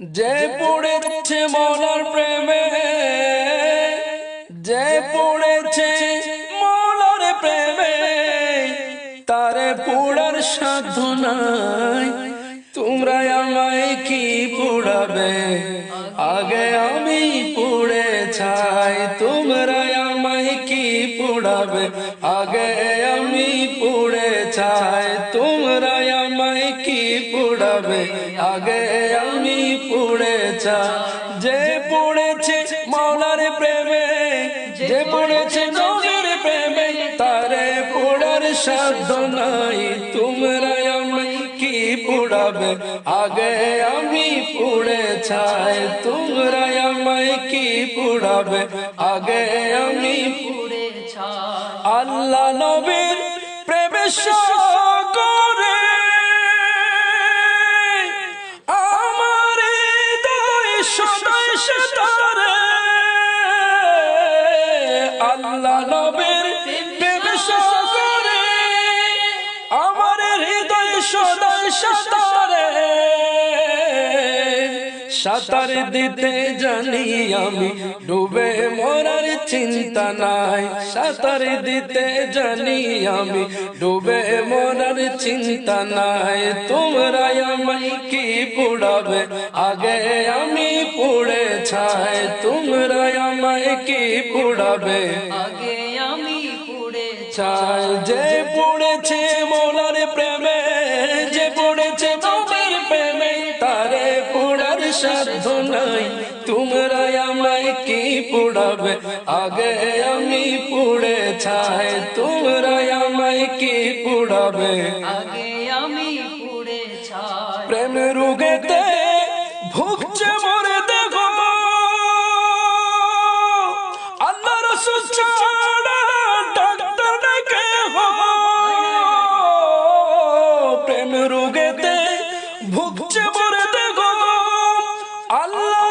যে পড়েছে মলার প্রেমে, যে পড়েছে মলার প্রেমে, তারে পোড়ার সাধ্য নাই। তোমরা আমায় কি পোড়াবে? আগে আমি পুড়ে ছাই, তোমরা আমায় কি পোড়াবে? আগে আমি পুড়ে ছাই, তোমরা আমায় কি পোড়াবে? আগে পড়েছে মৌলার প্রেমে, যে পড়েছে নজর প্রেমে, তারে পোড়ার সাধ্য নাই। তোমরা আমায় কি পোড়াবে? আগে আমি পুড়ে ছাই তোমরা আমায় কি পোড়াবে? আগে আমি আল্লাহ নবীর প্রবেশ আল্লাহ নবীর প্রবেশ আমার হৃদয় সদয় সতরে। সাঁতার দিতে জানি আমি, ডুবে মরার চিন্তা নাই। সাঁতার দিতে জানি আমি, ডুবে মরার চিন্তা নাই। তোমরা আমায় কি পুড়াবে? আগে আমি পুড়ে ছাই তোমরা কি পুড়াবে। আগে আমি পুড়ে চাই যে পড়েছে মোলার প্রেমে যে পড়েছে তোমার প্রেমে তারে পোড়ার সাধ্য নাই। তোমরা আমায় কি পোড়াবে? আগে আমি পুড়ে ছাই তোমরা আমায় কি পোড়াবে? আগে আমি পুড়ে ছাই প্রেম রুগেতে ভুগছে মরে রসুল ছাড়া ডাক্তার কেহ প্রেম রুগেতে ভুগছে আল্লাহ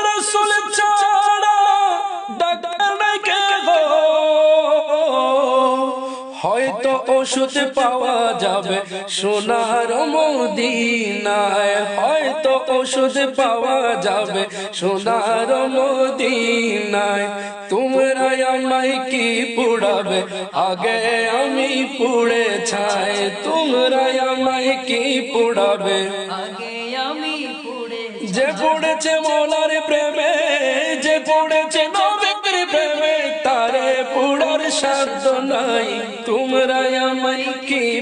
হয়তো ওষুধ পাওয়া যাবে সোনার মদিনায় হয়তো ওষুধ পাওয়া যাবে সোনার মদিনায়। তোমরা আমায় কি পুড়াবে? আগে আমি পুড়ে ছাই তোমরা আমায় কি পুড়াবে? আগে আমি পুড়ে যে পড়েছে মোলার প্রেমে যে পড়েছে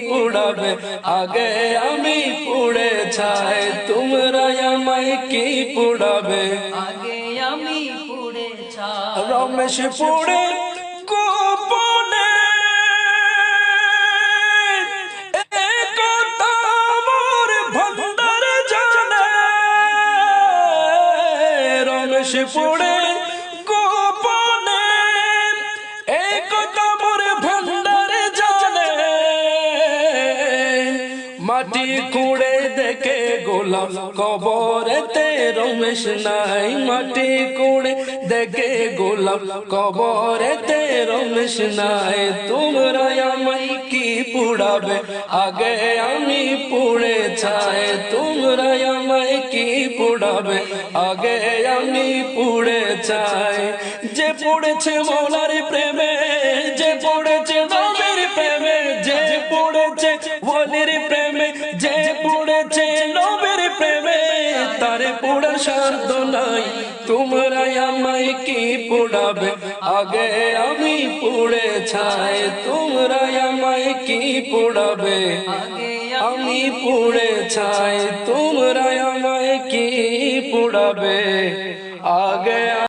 পুড়াবে আগে আমি পুড়ে ছাই তোমরা আমায় কি পুড়াবে? আগে আমি পুড়ে ছাই। রমেশ পুড়ে রমেশ পুড়ে গোপনে। একতা মাটি কুড়ে দেখে গোলাপ কবরেতে রমেশ নাই, মাটি কুড়ে দেখে গোলাপ কবরেতে রমেশ নাই। তোমরা আমায় কি পুড়াবে? আগে আমি পুড়ে ছাই, তোমরা আমায় কি পুড়াবে? আগে আমি পুড়ে চাই যে পড়েছে মৌলার প্রেমে, যে পড়েছে ওলির প্রেমে, যে পড়েছে নবীর প্রেমে, তারে পোড়া সাধ্য নাই। তোমরা আমায় কি পোড়াবে? আগে আমি পুড়ে ছাই তোমরা আমায় কি পোড়াবে? আমি পুড়ে ছাই তোমরা আমায় কি পোড়াবে? আগে